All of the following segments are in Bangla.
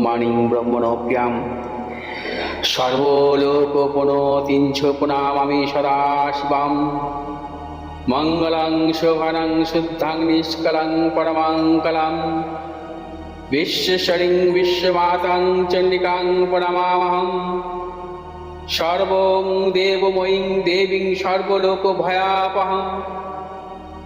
ব্রহ্মাণিং ব্রহ্মণপ্রিয়াম সর্বলোকপুনতিঞ্চ পুনামামি সদা শিবাম মঙ্গলং শোভনং শুদ্ধাং নিষ্কলং পরমাঙ্কলম বিশ্বশ্বরিং বিশ্বমাতাং চণ্ডিকাং প্রণমামহম। সর্বং দেবময়ীং দেবীং সর্বলোক ভয়াপহম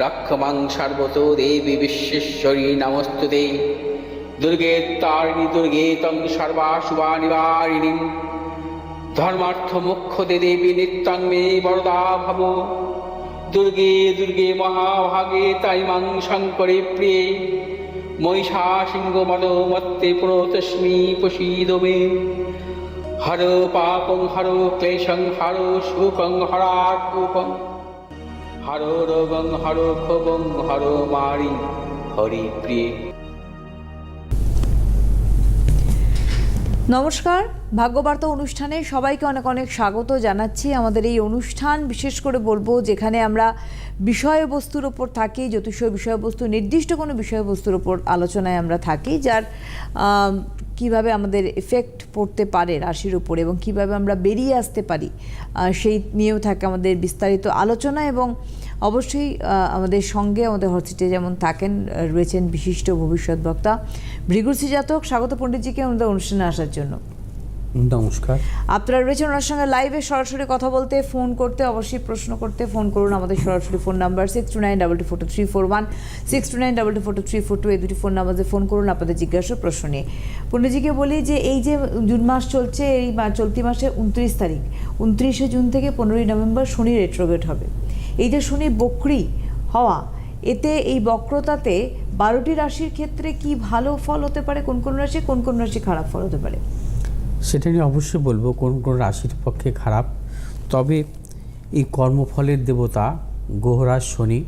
রক্ষমাং দেবী বিশ্বেশ্বরী নমস্তুতে দুর্গে তারিণী দুর্গে তং সর্বাশুভা নিবারিণী ধর্মার্থ মুখ্য দে দেবী নিত্যং মে বরদা ভব। দুর্গে দুর্গে মহাভাগে তাই মাং শঙ্করে প্রিয়ে। মহিষা সিংহ মদ মত্তে প্রতস্মি প্রসীদ মে। হর পাপং হর ক্লেশং হর সুখং হরাকুপং হর মারি, হরি নমস্কার, ভাগ্যবার্তা অনুষ্ঠানে সবাইকে অনেক অনেক স্বাগত জানাচ্ছি। আমাদের এই অনুষ্ঠান, বিশেষ করে বলব যেখানে আমরা বিষয়বস্তুর ওপর থাকি জ্যোতিষ বিষয়বস্তু, নির্দিষ্ট কোনো বিষয়বস্তুর ওপর আলোচনায় আমরা থাকি, যার কীভাবে আমাদের এফেক্ট পড়তে পারে রাশির উপর এবং কীভাবে আমরা বেরিয়ে আসতে পারি সেই নিয়েও থাকে আমাদের বিস্তারিত আলোচনা এবং অবশ্যই আমাদের সঙ্গে আমাদের হরসিটে যেমন থাকেন রয়েছেন বিশিষ্ট ভবিষ্যৎ বক্তা ভৃগুশ্রী জাতক স্বাগত পণ্ডিতজিকে আমাদের অনুষ্ঠানে আসার জন্য। নমস্কার। আপনারা রয়েছেন ওনার সঙ্গে লাইভে সরাসরি কথা বলতে ফোন করতে, অবশ্যই প্রশ্ন করতে ফোন করুন আমাদের সরাসরি phone number six two nine double two four two three four one six two nine double two four two three four two এই দুটি ফোন নাম্বারে ফোন করুন, আপনাদের জিজ্ঞাসা, প্রশ্ন নিয়ে। পণ্ডিতজিকে বলি যে এই যে জুন মাস চলছে, এই চলতি মাসের উনত্রিশ তারিখ, উনত্রিশে জুন থেকে পনেরোই নভেম্বর শনি রেট্রোগেট হবে। এই যে শনি বক্রি হওয়া, এতে এই বক্রতাতে বারোটি রাশির ক্ষেত্রে কি ভালো ফল হতে পারে, কোন কোন রাশি, কোন কোন রাশি খারাপ ফল হতে পারে? সেটা নিয়ে অবশ্যই বলব, কোন কোন রাশির পক্ষে খারাপ। তবে এই কর্মফলের দেবতা গ্রহরাজ শনি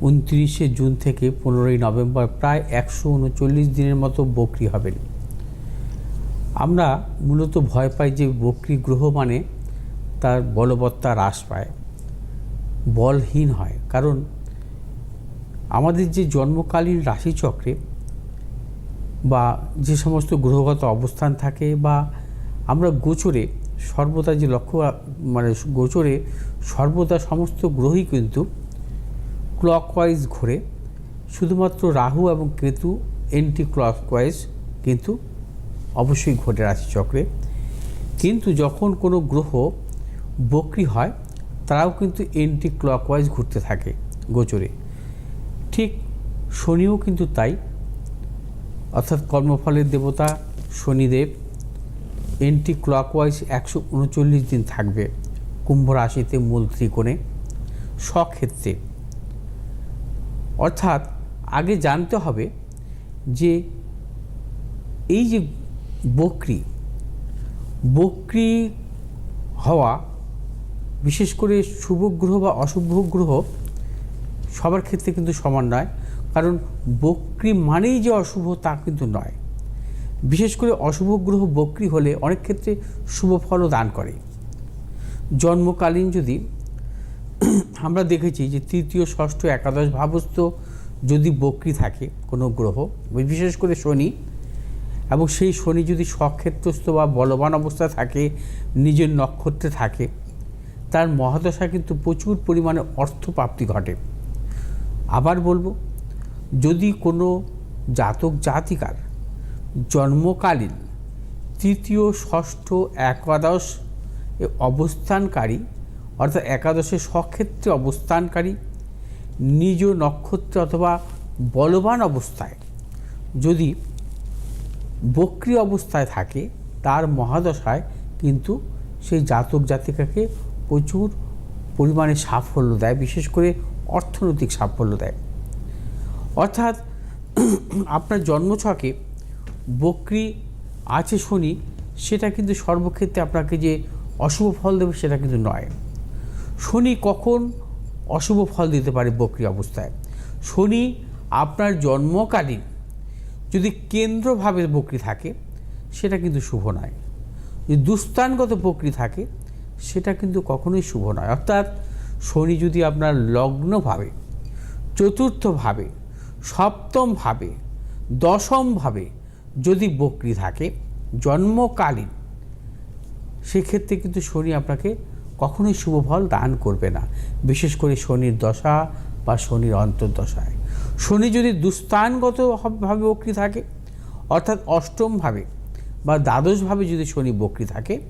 উনত্রিশে জুন থেকে পনেরোই নভেম্বর প্রায় একশো উনচল্লিশ দিনের মতো বকরি হবেন। আমরা মূলত ভয় পাই যে বকরি গ্রহ মানে তার বলবত্তা হ্রাস পায়, বলহীন হয়। কারণ আমাদের যে জন্মকালীন রাশিচক্রে বা যে সমস্ত গ্রহগত অবস্থান থাকে বা আমরা গোচরে সর্বদা যে লক্ষ্য মানে গোচরে সর্বদা সমস্ত গ্রহই কিন্তু ক্লকওয়াইজ ঘোরে। শুধুমাত্র রাহু এবং কেতু এন্টি ক্লকওয়াইজ কিন্তু অবশ্যই ঘটে রাশিচক্রে। কিন্তু যখন কোনো গ্রহ বক্রি হয়, তারাও কিন্তু এন্টি ক্লকওয়াইজ ঘুরতে থাকে গোচরে। ঠিক শনিও কিন্তু তাই। অর্থাৎ কর্মফলের দেবতা শনিদেব, এন্টি ক্লকওয়াইজ একশো উনচল্লিশ দিন থাকবে কুম্ভ রাশিতে মূল ত্রিকোণে স্বক্ষেত্রে। অর্থাৎ আগে জানতে হবে যে এই যে বক্রি বক্রি হওয়া, বিশেষ করে শুভ গ্রহ বা অশুভ গ্রহ সবার ক্ষেত্রে কিন্তু সমান নয়। কারণ বক্রি মানেই যে অশুভ তা কিন্তু নয়। বিশেষ করে অশুভ গ্রহ বক্রি হলে অনেক ক্ষেত্রে শুভ ফলও দান করে। জন্মকালীন যদি আমরা দেখেছি যে তৃতীয়, ষষ্ঠ, একাদশ ভাবস্থ যদি বক্রি থাকে কোনো গ্রহ, বিশেষ করে শনি, এবং সেই শনি যদি স্বক্ষেত্রস্থ বা বলবান অবস্থায় থাকে, নিজের নক্ষত্রে থাকে, তার মহাদশা কিন্তু প্রচুর পরিমাণে অর্থ প্রাপ্তি ঘটে। আবার বলব যদি কোনো জাতক জাতিকার জন্মকালীন তৃতীয়, ষষ্ঠ, একাদশ অবস্থানকারী, অর্থাৎ একাদশের স্বক্ষেত্রে অবস্থানকারী, নিজ নক্ষত্রে অথবা বলবান অবস্থায় যদি বক্রি অবস্থায় থাকে, তার মহাদশায় কিন্তু সেই জাতক জাতিকাকে প্রচুর পরিমাণে সাফল্য দেয়, বিশেষ করে অর্থনৈতিক সাফল্য দেয়। অর্থাৎ আপনার জন্মছকে বক্রি আছে শনি, সেটা কিন্তু সর্বক্ষেত্রে আপনাকে যে অশুভ ফল দেবে সেটা কিন্তু নয়। শনি কখন অশুভ ফল দিতে পারে বক্রি অবস্থায়? শনি আপনার জন্মকালীন যদি কেন্দ্রভাবে বকরি থাকে, সেটা কিন্তু শুভ নয়। যদি দুস্থানগত বকরি থাকে, সেটা কিন্তু কখনোই শুভ নয়। অর্থাৎ শনি যদি আপনার লগ্নভাবে, চতুর্থভাবে সপ্তমভাবে, দশমভাবে যদি বক্রি থাকে, জন্মকালীন, সেক্ষেত্রে কিন্তু শনি আপনাকে কখনোই শুভ ফল দান করবে না। বিশেষ করে শনির দশা বা শনির অন্তর্দশায়। শনি যদি দুস্থানগত ভাবে বক্রি থাকে, অর্থাৎ অষ্টমভাবে বা দ্বাদশভাবে যদি শনি বক্রি থাকে,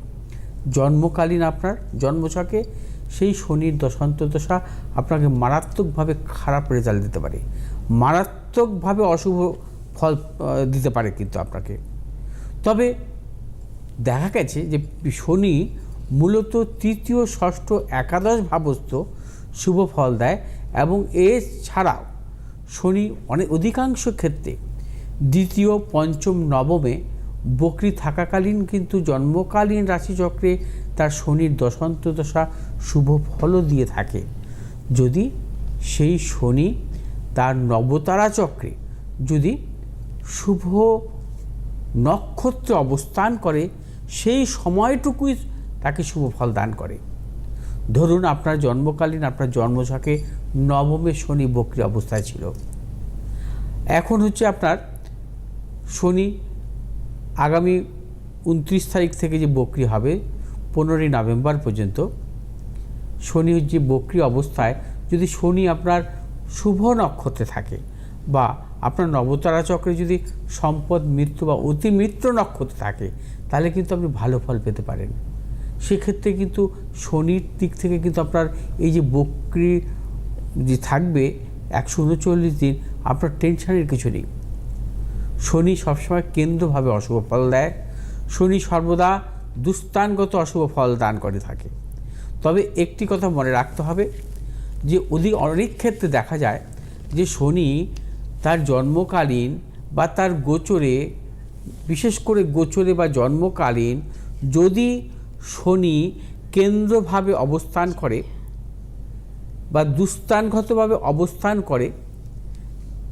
জন্মকালীন আপনার জন্মছকে সেই শনির দশান্তর্দশা আপনাকে মারাত্মকভাবে খারাপ রেজাল্ট দিতে পারে। মারাত্মকভাবে অশুভ ফল দিতে পারে কিন্তু আপনাকে। তবে দেখা গেছে যে শনি মূলত তৃতীয়, ষষ্ঠ, একাদশ ভাবস্থ শুভ ফল দেয় এবং এছাড়াও শনি অনেক অধিকাংশ ক্ষেত্রে দ্বিতীয়, পঞ্চম, নবমে বকরি থাকাকালীন কিন্তু জন্মকালীন রাশিচক্রে তার শনির দশান্ত দশা শুভ ফলও দিয়ে থাকে। যদি সেই শনি তার নবতারা চক্রে যদি শুভ নক্ষত্রে অবস্থান করে, সেই সময়টুকুই তাকে শুভ ফল দান করে। ধরুন আপনার জন্মকালীন, আপনার জন্মছকে নবমে শনি বক্রি অবস্থায় ছিল। এখন হচ্ছে আপনার শনি আগামী উনত্রিশ তারিখ থেকে যে বক্রি হবে, পনেরোই নভেম্বর পর্যন্ত, শনি যে বক্রি অবস্থায়। যদি শনি আপনার শুভ নক্ষত্রে থাকে বা আপনার নবতারা চক্রে যদি সম্পদ, মৃত্যু বা অতি মিত্র নক্ষত্রে থাকে, তাহলে কিন্তু আপনি ভালো ফল পেতে পারেন। সেক্ষেত্রে কিন্তু শনির দিক থেকে কিন্তু আপনার এই যে বক্রি যে থাকবে, একশো উনচল্লিশ দিন, আপনার টেনশনের কিছু নেই। শনি সবসময় কেন্দ্রভাবে অশুভ ফল দেয়। শনি সর্বদা দুস্থানগত অশুভ ফল দান করে থাকে। তবে একটি কথা মনে রাখতে হবে যে অধিক, অনেক ক্ষেত্রে দেখা যায় যে শনি তার জন্মকালীন বা তার গোচরে, বিশেষ করে গোচরে বা জন্মকালীন যদি শনি কেন্দ্রভাবে অবস্থান করে বা দুস্থানগতভাবে অবস্থান করে,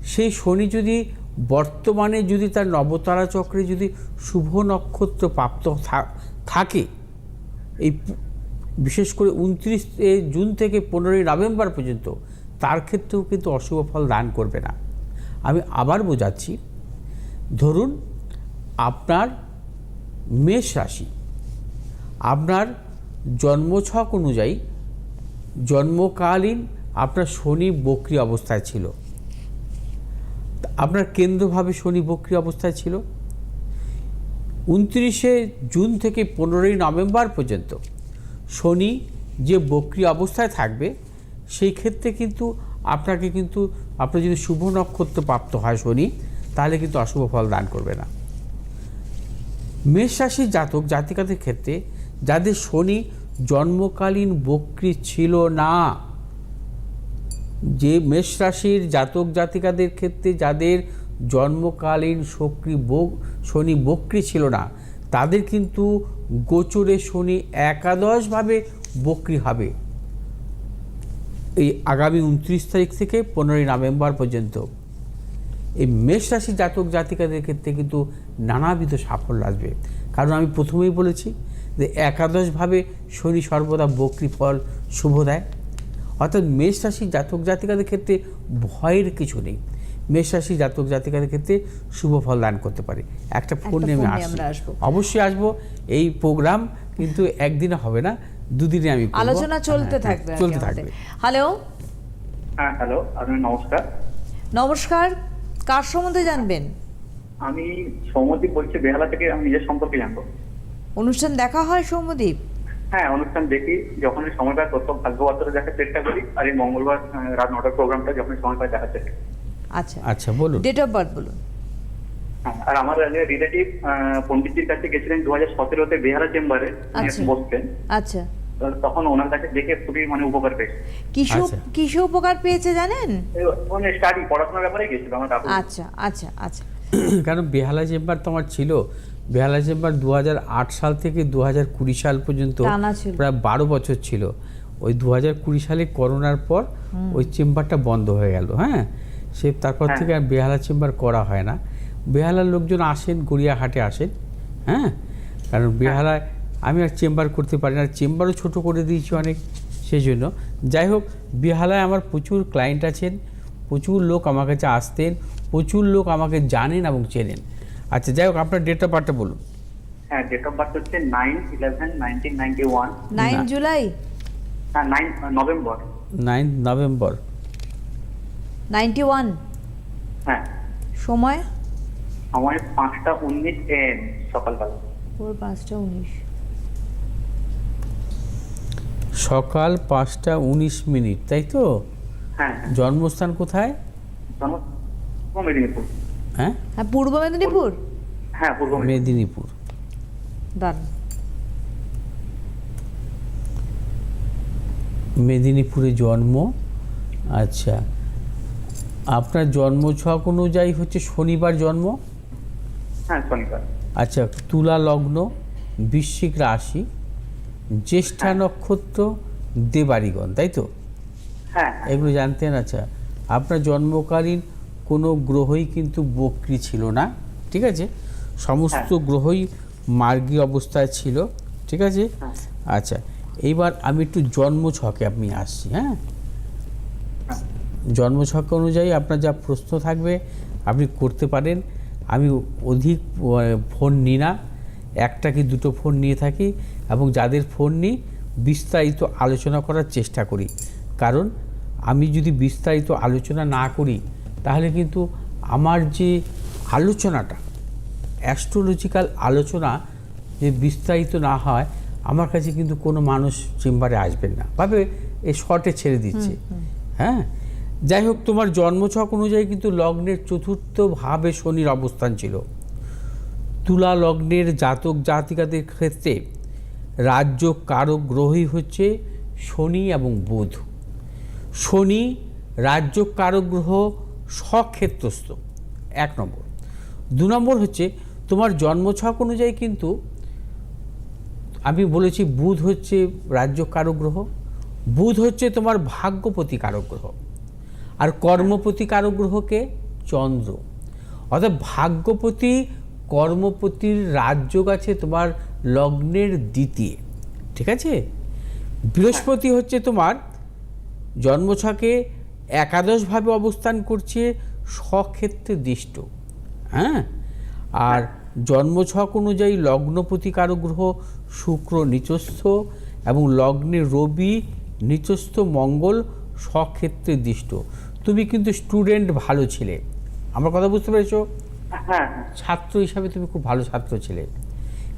সেই শনি যদি বর্তমানে যদি তার নবতারা চক্রে যদি শুভ নক্ষত্র প্রাপ্ত থাকে, এই বিশেষ করে উনত্রিশ জুন থেকে পনেরোই নভেম্বর পর্যন্ত, তার ক্ষেত্রেও কিন্তু অশুভ ফল দান করবে না। আমি আবার বোঝাচ্ছি, ধরুন আপনার মেষ রাশি, আপনার জন্মছক অনুযায়ী জন্মকালীন আপনার শনি বক্রি অবস্থায় ছিল। আপনার কেন্দ্রভাবে শনি বক্রি অবস্থায় ছিল। উনত্রিশে জুন থেকে পনেরোই নভেম্বর পর্যন্ত শনি যে বক্রি অবস্থায় থাকবে, সেই ক্ষেত্রে কিন্তু আপনাকে কিন্তু, আপনার যদি শুভ নক্ষত্র প্রাপ্ত হয় শনি, তাহলে কিন্তু অশুভ ফল দান করবে না। মেষ রাশির জাতক, জাতিকাদের ক্ষেত্রে যাদের শনি জন্মকালীন বক্রি ছিল না, যে মেষ রাশির জাতক, জাতিকাদের ক্ষেত্রে যাদের জন্মকালীন শক্রি বক, শনি বক্রি ছিল না তাদের কিন্তু গোচরে শনি একাদশভাবে বক্রি হবে। এই আগামী উনত্রিশ তারিখ থেকে পনেরোই নভেম্বর পর্যন্ত। এই মেষ রাশি জাতক জাতিকাদের ক্ষেত্রে কিন্তু নানাবিধ সাফল্য আসবে। কারণ আমি প্রথমেই বলেছি যে একাদশভাবে শনি সর্বদা বক্রি ফল শুভ দেয়। অর্থাৎ মেষ রাশি জাতক জাতিকাদের ক্ষেত্রে ভয়ের কিছু নেই। মেষ রাশি জাতক জাতিকাদের ক্ষেত্রে শুভ ফল দান করতে পারে। একটা ফোন আমরা আসব। অবশ্যই আসব। এই প্রোগ্রাম কিন্তু একদিনে হবে না দুদিনে আমি আলোচনা চলতে হ্যাঁ, থাকবে চলতে থাকবে। হ্যালো হ্যাঁ হ্যালো আপনি নমস্কার। নমস্কার কার সম্বন্ধে জানবেন? আমি সৌমদীপ বলছি বেহালা থেকে আমি নিজের সম্পর্কে জানব। অনুষ্ঠান দেখা হয় সৌম্যদীপ? হ্যাঁ অনুষ্ঠান দেখি যখন সময় পাই প্রথম ভাগ্যবতরে দেখার চেষ্টা করি আর এই মঙ্গলবার রাত নটার প্রোগ্রামটা যখন সময় পাই দেখার চেষ্টা করি। আচ্ছা। আচ্ছা বলুন। ডেট অফ বার্থ বলুন। আর আমার রিলেটিভ পন্ডিতজির কাছে গেছিলেন দু হাজার সতেরোতে বেহালা চেম্বারে আচ্ছা। বসতেন। আচ্ছা। তখন ওনার কাছে দেখে খুবই মানে উপকার পেয়েছি। কিসু আচ্ছা। উপকার পেয়েছে জানেন? মানে স্টাডি পড়াশোনার ব্যাপারে গেছিল আমার কাকু আচ্ছা আচ্ছা আচ্ছা। কারণ বেহালা চেম্বার তোমার ছিল। বেহালা চেম্বার দু হাজার আট সাল থেকে দু হাজার কুড়ি সাল পর্যন্ত প্রায় বারো বছর ছিল। ওই দু কুড়ি সালে করোনার পর ওই চেম্বারটা বন্ধ হয়ে গেল হ্যাঁ? সে তারপর হ্যাঁ। থেকে আর বেহালা চেম্বার করা হয় না। বেহালার লোকজন আসেন গড়িয়াহাটে আসেন হ্যাঁ? কারণ বেহালায় আমি আর চেম্বার করতে পারি না চেম্বারও ছোট করে দিয়েছি অনেক সেই জন্য যাই হোক বেহালায় আমার প্রচুর ক্লায়েন্ট আছেন প্রচুর লোক আমার কাছে আসতেন প্রচুর লোক আমাকে জানেন এবং চেনেন। আচ্ছা যাই হোক আপনার ডেট অফ বার্থটা বলুন। হ্যাঁ ডেট অফ বার্থ হচ্ছে nine eleven nineteen ninety one nine July? হ্যাঁ nine November. Nine November. Ninety one. হ্যাঁ। সময়? আমার পাঁচটা উনিশ এম সকালবেলা। ভোর পাঁচটা উনিশ। সকাল পাঁচটা উনিশ মিনিট তাই তো? হ্যাঁ হ্যাঁ। জন্মস্থান কোথায়? মেদিনীপুর। হ্যাঁ? হ্যাঁ পূর্ব মেদিনীপুর? হ্যাঁ পূর্ব মেদিনীপুর। মেদিনীপুর। মেদিনীপুরে জন্ম। আচ্ছা। আপনার জন্ম ছক অনুযায়ী হচ্ছে শনিবার জন্ম? হ্যাঁ শনিবার। আচ্ছা তুলা লগ্ন বৃশ্চিক রাশি জ্যেষ্ঠা নক্ষত্র দেবারিগণ তাই তো? হ্যাঁ হ্যাঁ। এগুলো জানতেন আচ্ছা। আপনার জন্মকালীন কোনো গ্রহই কিন্তু বক্রি ছিল না ঠিক আছে? সমস্ত গ্রহই মার্গী অবস্থায় ছিল ঠিক আছে? হ্যাঁ। আচ্ছা এইবার আমি একটু জন্ম ছকে আপনি আসছি হ্যাঁ? হ্যাঁ। জন্ম ছক অনুযায়ী আপনার যা প্রশ্ন থাকবে আপনি করতে পারেন। আমি অধিক ফোন নিই না। একটা কি দুটো ফোন নিয়ে থাকি এবং যাদের ফোন নিই বিস্তারিত আলোচনা করার চেষ্টা করি। কারণ আমি যদি বিস্তারিত আলোচনা না করি তাহলে কিন্তু আমার যে আলোচনাটা অ্যাস্ট্রোলজিক্যাল আলোচনা যে বিস্তারিত না হয় আমার কাছে কিন্তু কোনো মানুষ চেম্বারে আসবেন না। ভাবে এ শর্টে ছেড়ে দিচ্ছে। হ্যাঁ? যাই হোক, তোমার জন্মছক অনুযায়ী কিন্তু লগ্নের চতুর্থ ভাবে শনির অবস্থান ছিল। তুলা লগ্নের জাতক জাতিকাদের ক্ষেত্রে রাজ্য কারক গ্রহই হচ্ছে শনি এবং বুধ। শনি রাজ্য কারক গ্রহ স্বক্ষেত্রস্থ এক নম্বর। দু নম্বর হচ্ছে, তোমার জন্মছক অনুযায়ী কিন্তু আমি বলেছি বুধ হচ্ছে রাজ্য কারক গ্রহ বুধ হচ্ছে তোমার ভাগ্যপতি কারক গ্রহ আর কর্মপতি কারক গ্রহকে চন্দ্র। অর্থাৎ ভাগ্যপতি কর্মপতির রাজ্য আছে তোমার লগ্নের দ্বিতীয়। ঠিক আছে? বৃহস্পতি হচ্ছে তোমার জন্মছকে একাদশভাবে অবস্থান করছে স্বক্ষেত্রে দৃষ্ট। হ্যাঁ? আর জন্মছক অনুযায়ী লগ্নপতি কারও গ্রহ শুক্র নিচস্থ এবং লগ্নে রবি নিচস্থ মঙ্গল স্বক্ষেত্রে দৃষ্ট। তুমি কিন্তু স্টুডেন্ট ভালো ছিলে। আমার কথা বুঝতে পেরেছ? হ্যাঁ হ্যাঁ। ছাত্র হিসাবে তুমি খুব ভালো ছাত্র ছিলে।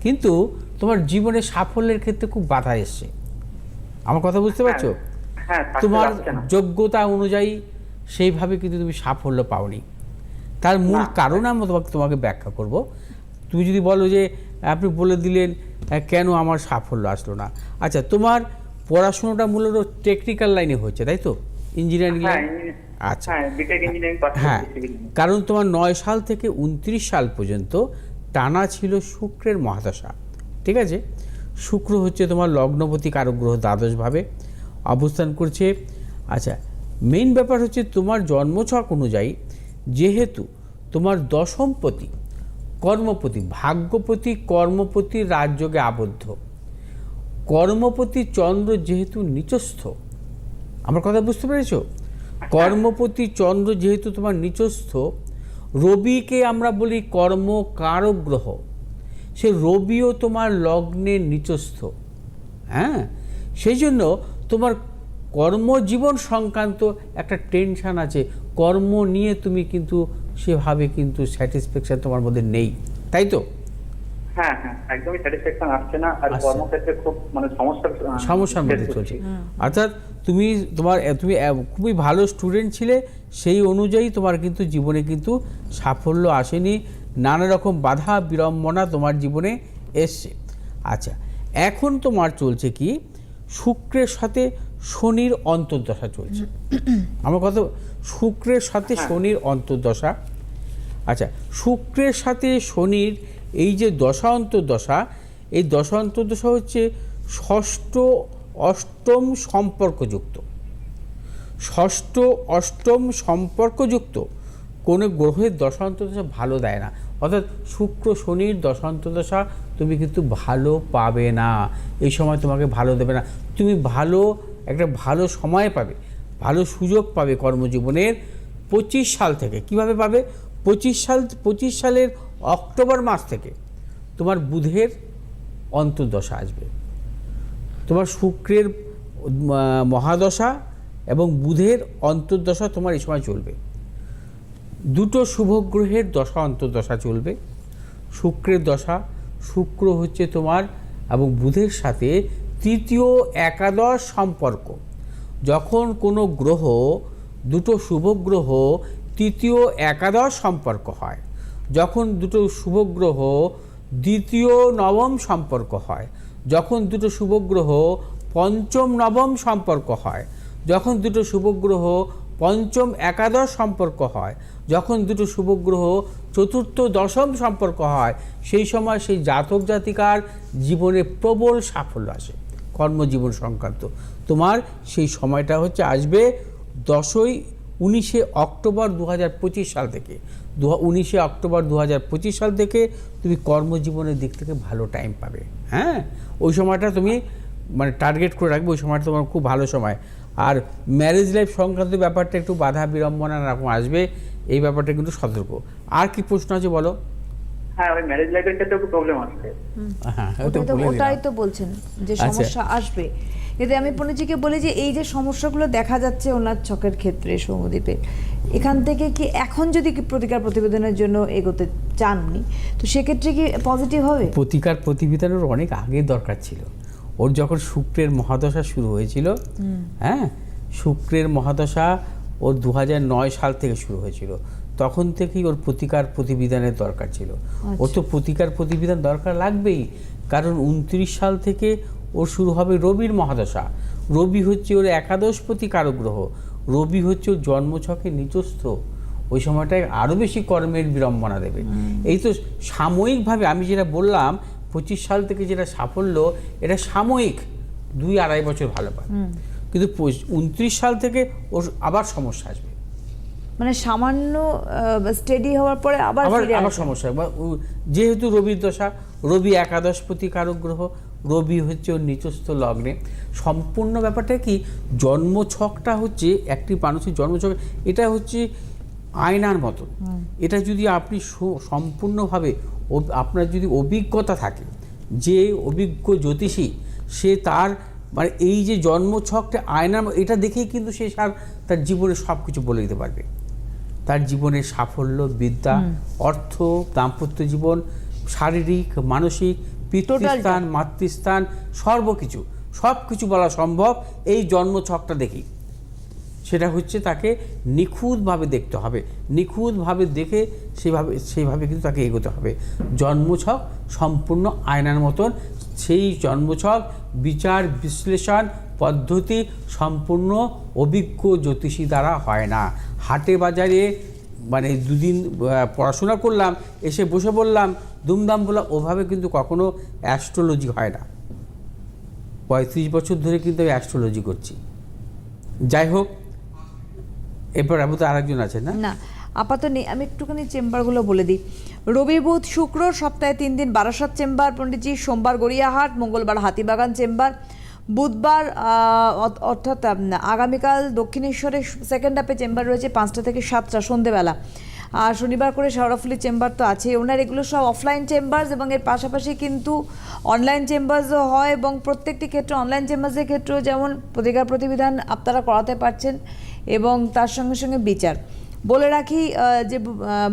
কিন্তু তোমার জীবনে সাফল্যের ক্ষেত্রে খুব বাধা এসছে। আমার কথা বুঝতে পারছ? হ্যাঁ তোমার যোগ্যতা অনুযায়ী সেইভাবে কিন্তু তুমি সাফল্য পাওনি। তার মূল কারণ আমি তোমাকে তোমাকে ব্যাখ্যা করব। তুমি যদি বলো যে আপনি বলে দিলেন কেন আমার সাফল্য আসলো না? আচ্ছা তোমার পড়াশোনাটা মূলত টেকনিক্যাল লাইনে হচ্ছে তাই তো? ইঞ্জিনিয়ারিং লাইন আচ্ছা। হ্যাঁ হ্যাঁ। কারণ তোমার নয় সাল থেকে উনত্রিশ সাল পর্যন্ত টানা ছিল শুক্রের মহাদশা ঠিক আছে? শুক্র হচ্ছে তোমার লগ্নপতি কারক গ্রহ দ্বাদশভাবে অবস্থান করছে। আচ্ছা মেইন ব্যাপার হচ্ছে তোমার জন্মছক অনুযায়ী যেহেতু তোমার দশমপতি কর্মপতি ভাগ্যপতি কর্মপতি রাজযোগে আবদ্ধ। কর্মপতি চন্দ্র যেহেতু নিচস্থ আমার কথা বুঝতে পেরেছ? কর্মপতি চন্দ্র যেহেতু তোমার নিচস্থ রবিকে আমরা বলি কর্মকারক গ্রহ সে রবিও তোমার লগ্নে নিচস্থ। হ্যাঁ? সেই জন্য তোমার কর্মজীবন সংক্রান্ত একটা টেনশন আছে। কর্ম নিয়ে তুমি কিন্তু সেভাবে কিন্তু স্যাটিসফ্যাকশন তোমার মধ্যে নেই। তাই তো? হ্যাঁ হ্যাঁ একদমই স্যাটিসফ্যাকশন আসছে না। আর কর্মক্ষেত্রে খুব মানে সমস্যার সমস্যার মধ্যে চলছে। অর্থাৎ তুমি তোমার তুমি খুবই ভালো স্টুডেন্ট ছিলে সেই অনুযায়ী তোমার কিন্তু জীবনে কিন্তু সাফল্য আসেনি। নানা রকম বাধা বিড়ম্বনা তোমার জীবনে এসছে। আচ্ছা এখন তোমার চলছে কি শুক্রের সাথে শনির অন্তর্দশা চলছে। আমার কথা শুক্রের সাথে শনির অন্তর্দশা। আচ্ছা শুক্রের সাথে শনির এই যে দশা অন্তর্দশা এই দশা অন্তর্দশা হচ্ছে ষষ্ঠ অষ্টম সম্পর্কযুক্ত। ষষ্ঠ অষ্টম সম্পর্কযুক্ত। কোনো গ্রহের দশান্তদশা ভালো দেয় না। অর্থাৎ শুক্র শনির দশান্তদশা তুমি কিন্তু ভালো পাবে না। এই সময় তোমাকে ভালো দেবে না। তুমি ভালো, একটা ভালো সময় পাবে, ভালো সুযোগ পাবে কর্মজীবনের পঁচিশ সাল থেকে। কীভাবে পাবে? পঁচিশ সাল, পঁচিশ সালের অক্টোবর মাস থেকে তোমার বুধের অন্তর্দশা আসবে। তোমার শুক্রের মহাদশা এবং বুধের অন্তর্দশা তোমার এই সময় চলবে। দুটো শুভ গ্রহের দশা, অন্তর্দশা চলবে। শুক্রের দশা, শুক্র হচ্ছে তোমার এবং বুধের সাথে তৃতীয় একাদশ সম্পর্ক। যখন কোনো গ্রহ, দুটো শুভ গ্রহ তৃতীয় একাদশ সম্পর্ক হয়। যখন দুটো শুভ গ্রহ দ্বিতীয় নবম সম্পর্ক হয়। যখন দুটো শুভগ্রহ পঞ্চম নবম সম্পর্ক হয়, যখন দুটো শুভগ্রহ পঞ্চম একাদশ সম্পর্ক হয়, যখন দুটো শুভগ্রহ চতুর্থ দশম সম্পর্ক হয়, সেই সময় সেই জাতক জাতিকার জীবনে প্রবল সাফল্য আসে, কর্মজীবন সংক্রান্ত। তোমার সেই সময়টা হচ্ছে আসবে দশই উনিশে অক্টোবর দু হাজার পঁচিশ সাল থেকে। দু উনিশে অক্টোবর দু সাল থেকে তুমি কর্মজীবনের দিক থেকে ভালো টাইম পাবে। হ্যাঁ? ওই সময়টা তুমি মানে টার্গেট করে রাখবে ওই সময়টা তোমার খুব ভালো সময়। আর ম্যারেজ লাইফ সংক্রান্ত ব্যাপারটা একটু বাধা বিড়ম্বনা এরকম আসবে এই ব্যাপারটা কিন্তু সতর্ক। আর কি প্রশ্ন আছে বলো? হ্যাঁ ওই ম্যারেজ লাইফের ক্ষেত্রে একটু প্রবলেম আসছে হ্যাঁ ওটাই। তো বলছেন যে আচ্ছা। সমস্যা আসবে। এতে আমি পণ্ডিতজিকে বলি যে এই যে সমস্যাগুলো দেখা যাচ্ছে ওনার ছকের ক্ষেত্রে সৌমদ্বীপে এখান থেকে কি এখন যদি কি প্রতিকার প্রতিবেদনের জন্য এগোতে চান উনি তো সেক্ষেত্রে কি পজিটিভ হবে? প্রতিকার প্রতিবিধানের অনেক আগে দরকার ছিল। ওর যখন শুক্রের মহাদশা শুরু হয়েছিল হ্যাঁ শুক্রের মহাদশা ওর দু নয় সাল থেকে শুরু হয়েছিল। তখন থেকেই ওর প্রতিকার প্রতিবিধানের দরকার ছিল। ওর তো প্রতিকার প্রতিবিধান দরকার লাগবেই কারণ উনত্রিশ সাল থেকে ওর শুরু হবে রবির মহাদশা। রবি হচ্ছে ওর একাদশ প্রতিকারক গ্রহ রবি হচ্ছে ওর জন্মছকে নিচস্থ ওই সময়টায় আরও বেশি কর্মের বিড়ম্বনা দেবে। এই তো সাময়িকভাবে আমি যেটা বললাম পঁচিশ সাল থেকে যেটা সাফল্য এটা সাময়িক দুই আড়াই বছর ভালো পাবে কিন্তু উনত্রিশ সাল থেকে ওর আবার সমস্যা আসবে। মানে সামান্য স্টেডি হওয়ার পরে আবার আবার। সমস্যা। যেহেতু রবির দশা রবি একাদশ প্রতিকারক গ্রহ রবি হচ্ছে ওর নিচস্থ লগ্নে। সম্পূর্ণ ব্যাপারটা কি? জন্মছকটা হচ্ছে একটি মানুষের জন্মছক এটা হচ্ছে আয়নার মতো এটা যদি আপনি সম্পূর্ণভাবে আপনার যদি অভিজ্ঞতা থাকে যে অভিজ্ঞ জ্যোতিষী সে তার মানে এই যে জন্মছকটা আয়নার এটা দেখেই কিন্তু সে সার তার জীবনে সব কিছু বলে দিতে পারবে। তার জীবনের সাফল্য বিদ্যা অর্থ দাম্পত্য জীবন শারীরিক মানসিক পিতৃস্থান মাতৃস্থান সর্বকিছু সব কিছু বলা সম্ভব। এই জন্মছকটা দেখি। সেটা হচ্ছে তাকে নিখুঁতভাবে দেখতে হবে। নিখুঁতভাবে দেখে সেভাবে সেইভাবে কিন্তু তাকে এগোতে হবে। জন্মছক সম্পূর্ণ আয়নার মতন। সেই জন্মছক বিচার বিশ্লেষণ পদ্ধতি সম্পূর্ণ অভিজ্ঞ জ্যোতিষী দ্বারা হয় না। হাটে বাজারে মানে দুদিন পড়াশোনা করলাম, এসে বসে বললাম দুমদাম বললাম, ওভাবে কিন্তু কখনো অ্যাস্ট্রোলজি হয় না। পঁয়ত্রিশ বছর ধরে কিন্তু আমি অ্যাস্ট্রোলজি করছি। যাই হোক, এরপর আবু তো আরেকজন আছেন না? না, আপাতত নেই, আমি একটুখানি চেম্বারগুলো বলে দিই। রবি, বুধ, শুক্র, সপ্তাহে তিন দিন বারাসাত চেম্বার, পণ্ডিতজি, সোমবার গড়িয়াহাট, মঙ্গলবার হাতিবাগান চেম্বার বুধবার অর্থাৎ আগামীকাল দক্ষিণেশ্বরে সেকেন্ড হাফে চেম্বার রয়েছে পাঁচটা থেকে সাতটা সন্ধেবেলা। আর শনিবার করে শেওড়াফুলি চেম্বার তো আছে ওনার এগুলো সব অফলাইন চেম্বার্স এবং এর পাশাপাশি কিন্তু অনলাইন চেম্বার্সও হয় এবং প্রত্যেকটি ক্ষেত্রে অনলাইন চেম্বার্সের ক্ষেত্রেও যেমন প্রতিকার প্রতিবিধান আপনারা করাতে পারছেন এবং তার সঙ্গে সঙ্গে বিচার। বলে রাখি যে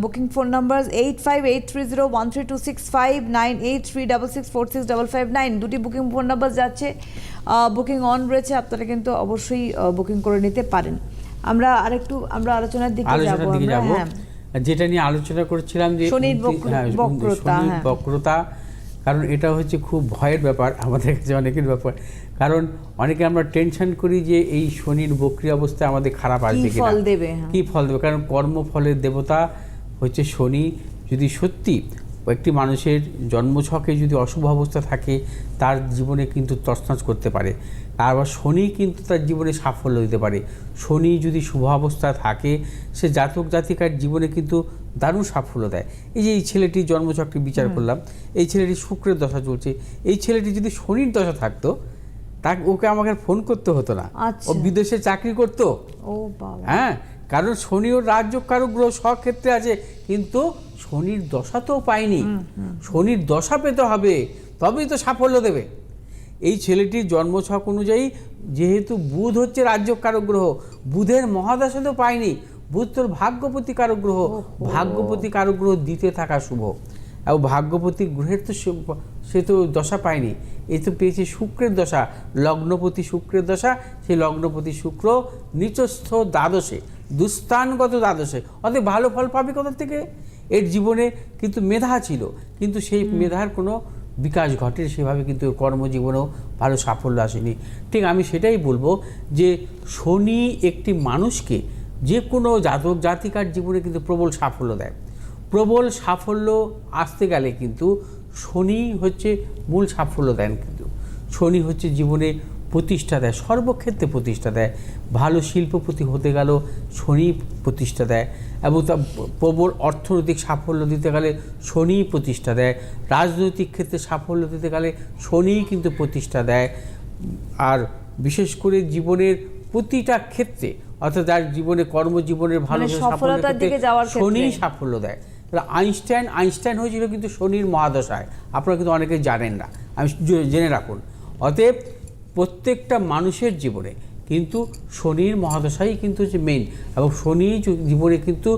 booking phone number eight five eight three zero one three two six five nine eight three double six four six double five nine দুটি বুকিং ফোন নাম্বার যাচ্ছে। বুকিং অন রয়েছে আপনারা কিন্তু অবশ্যই বুকিং করে নিতে পারেন। আমরা আরেকটু আমরা আলোচনার দিকে যাব আমরা হ্যাঁ। যেটা নিয়ে আলোচনা করছিলাম যে শনির হ্যাঁ, বক্রতা, হ্যাঁ। বক্রতা কারণ এটা হচ্ছে খুব ভয়ের ব্যাপার আমাদের কাছে অনেকের ব্যাপার। কারণ অনেকে আমরা টেনশন করি যে এই শনির বক্রি অবস্থায় আমাদের খারাপ আসবে ফল দেবে। কি ফল দেবে? কারণ কর্মফলের দেবতা হচ্ছে শনি। যদি সত্যি একটি মানুষের জন্মছকে যদি অশুভ অবস্থা থাকে তার জীবনে কিন্তু তছনছ করতে পারে। আবার শনি কিন্তু তার জীবনে সাফল্য দিতে পারে। শনি যদি শুভ অবস্থা থাকে সে জাতক জাতিকার জীবনে কিন্তু দারুণ সাফল্য দেয়। এই যে এই ছেলেটির জন্মছকটি বিচার করলাম এই ছেলেটি শুক্রের দশা চলছে। এই ছেলেটি যদি শনির দশা থাকতো তাকে ওকে আমাকে ফোন করতে হতো না। আচ্ছা। ও বিদেশে চাকরি করতো। হ্যাঁ কারণ শনি ও রাজ্য কারও গ্রহ সক্ষেত্রে আছে কিন্তু শনির দশা তো পায়নি। শনির দশা পেতে হবে তবেই তো সাফল্য দেবে। এই ছেলেটির জন্মছক অনুযায়ী যেহেতু বুধ হচ্ছে রাজ্য কারক গ্রহ বুধের মহাদশা তো পায়নি বুধ তোর ভাগ্যপতি কারক গ্রহ ভাগ্যপতি কারক গ্রহ দিতে থাকা শুভ। এবং ভাগ্যপতি গ্রহের তো সে- সে তো দশা পায়নি এ তো পেয়েছে শুক্রের দশা লগ্নপতি শুক্রের দশা সেই লগ্নপতি শুক্র নিচস্থ দ্বাদশে দুস্থানগত দ্বাদশে। অতএব ভালো ফল পাবে কোথা থেকে? এর জীবনে কিন্তু মেধা ছিল কিন্তু সেই মেধার কোনো বিকাশ ঘটে সেভাবে কিন্তু কর্মজীবনেও ভালো সাফল্য আসেনি। ঠিক আমি সেটাই বলব যে শনি একটি মানুষকে যে কোনো জাতক জাতিকার জীবনে কিন্তু প্রবল সাফল্য দেয়। প্রবল সাফল্য আসতে গেলে কিন্তু শনি হচ্ছে মূল সাফল্য দেন কিন্তু। শনি হচ্ছে জীবনে প্রতিষ্ঠা দেয় সর্বক্ষেত্রে প্রতিষ্ঠা দেয়। ভালো শিল্পপতি হতে গেল শনি প্রতিষ্ঠা দেয়। এবং তা প্রবল অর্থনৈতিক সাফল্য দিতে গেলে শনি প্রতিষ্ঠা দেয়। রাজনৈতিক ক্ষেত্রে সাফল্য দিতে গেলে শনিই কিন্তু প্রতিষ্ঠা দেয়। আর বিশেষ করে জীবনের প্রতিটা ক্ষেত্রে অর্থাৎ যার জীবনে কর্মজীবনের ভালো মানে। শনিই সাফল্য দেয়। তাহলে আইনস্টাইন আইনস্টাইন হয়েছিল কিন্তু শনির মহাদশায়। আপনারা কিন্তু অনেকে জানেন না। আমি জেনে রাখুন। অতএব প্রত্যেকটা মানুষের জীবনে কিন্তু শনির মহাদশাই কিন্তু হচ্ছে মেইন এবং শনি জীবনে কিন্তু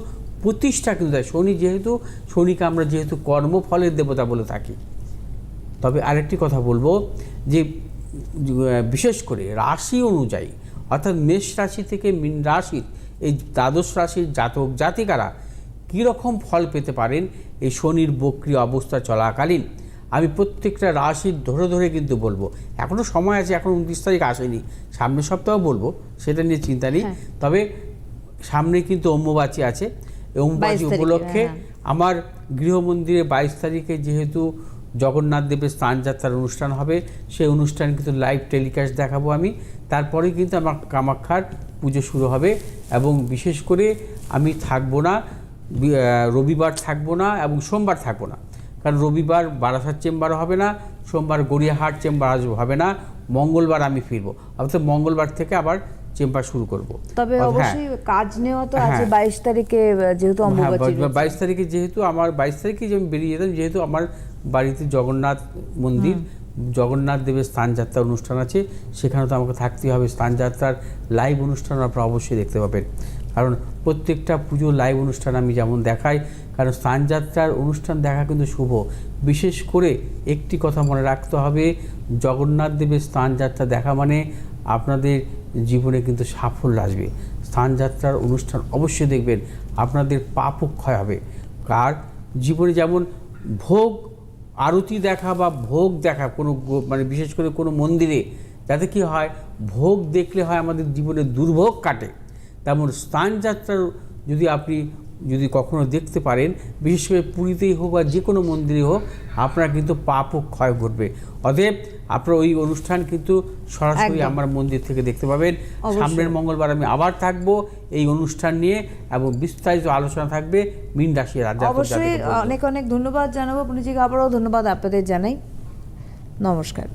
প্রতিষ্ঠা কিন্তু দেয়। শনি যেহেতু, শনিকে আমরা যেহেতু কর্মফলের দেবতা বলে থাকি। তবে আরেকটি কথা বলব যে, বিশেষ করে রাশি অনুযায়ী, অর্থাৎ মেষ রাশি থেকে মীন রাশির এই দ্বাদশ রাশির জাতক জাতিকারা কীরকম ফল পেতে পারেন? এই শনির বক্রি অবস্থা চলাকালীন আমি প্রত্যেকটা রাশির ধরে ধরে কিন্তু বলব। এখনও সময় আছে এখন উনত্রিশ তারিখ আসেনি। সামনের সপ্তাহ বলব সেটা নিয়ে চিন্তা নেই। হ্যাঁ। তবে সামনে কিন্তু অম্বুবাচী আছে অম্বুবাচী উপলক্ষে হ্যাঁ। আমার গৃহমন্দিরে বাইশ তারিখে যেহেতু জগন্নাথ দেবের স্নানযাত্রার অনুষ্ঠান হবে সেই অনুষ্ঠান কিন্তু লাইভ টেলিকাস্ট দেখাবো আমি। তারপরে কিন্তু আমার কামাখ্যার পুজো শুরু হবে এবং বিশেষ করে আমি থাকব না রবিবার থাকব না এবং সোমবার থাকব না। কারণ রবিবার বারাসাত চেম্বার হবে না সোমবার গড়িয়াহাট চেম্বার আসব হবে না মঙ্গলবার আমি ফিরবো। অর্থাৎ মঙ্গলবার থেকে আবার চেম্বার শুরু করব। তবে হ্যাঁ। অবশ্যই কাজ নেওয়া তো আছে হ্যাঁ। বাইশ তারিখে যেহেতু অম্বুবাচী হ্যাঁ বাইশ তারিখে যেহেতু আমার বাইশ তারিখে যে আমি বেরিয়ে যেতাম যেহেতু আমার বাড়িতে জগন্নাথ মন্দির জগন্নাথ দেবের স্থানযাত্রা অনুষ্ঠান আছে সেখানে তো আমাকে থাকতে হবে। স্থানযাত্রার লাইভ অনুষ্ঠান আপনারা অবশ্যই দেখতে পাবেন। কারণ প্রত্যেকটা পুজো লাইভ অনুষ্ঠান আমি যেমন দেখাই, কারণ স্থানযাত্রার অনুষ্ঠান দেখা কিন্তু শুভ। বিশেষ করে একটি কথা মনে রাখতে হবে, জগন্নাথ দেবের স্থানযাত্রা দেখা মানে আপনাদের জীবনে কিন্তু সাফল্য আসবে। স্থানযাত্রার অনুষ্ঠান অবশ্যই দেখবেন, আপনাদের পাপ ক্ষয় হবে। আর জীবনে যেমন ভোগ আরতি দেখা বা ভোগ দেখা কোনো মানে বিশেষ করে কোনো মন্দিরে, যাতে কি হয়, ভোগ দেখলে হয় আমাদের জীবনে দুর্ভোগ কাটে। তেমন স্থানযাত্রার যদি আপনি যদি কখনো দেখতে পারেন বিশেষ করে পুরীতেই হোক বা যে কোনো মন্দিরে হোক আপনার কিন্তু পাপ ও ক্ষয় ঘটবে। অতএব আপনার ওই অনুষ্ঠান কিন্তু সরাসরি আমার মন্দির থেকে দেখতে পাবেন। সামনের মঙ্গলবার আমি আবার থাকব এই অনুষ্ঠান নিয়ে এবং বিস্তারিত আলোচনা থাকবে মিন রাশি রাজ্য অবশ্যই অনেক অনেক ধন্যবাদ জানাব। পুনিজিকে আবারও ধন্যবাদ আপনাদের জানাই। নমস্কার।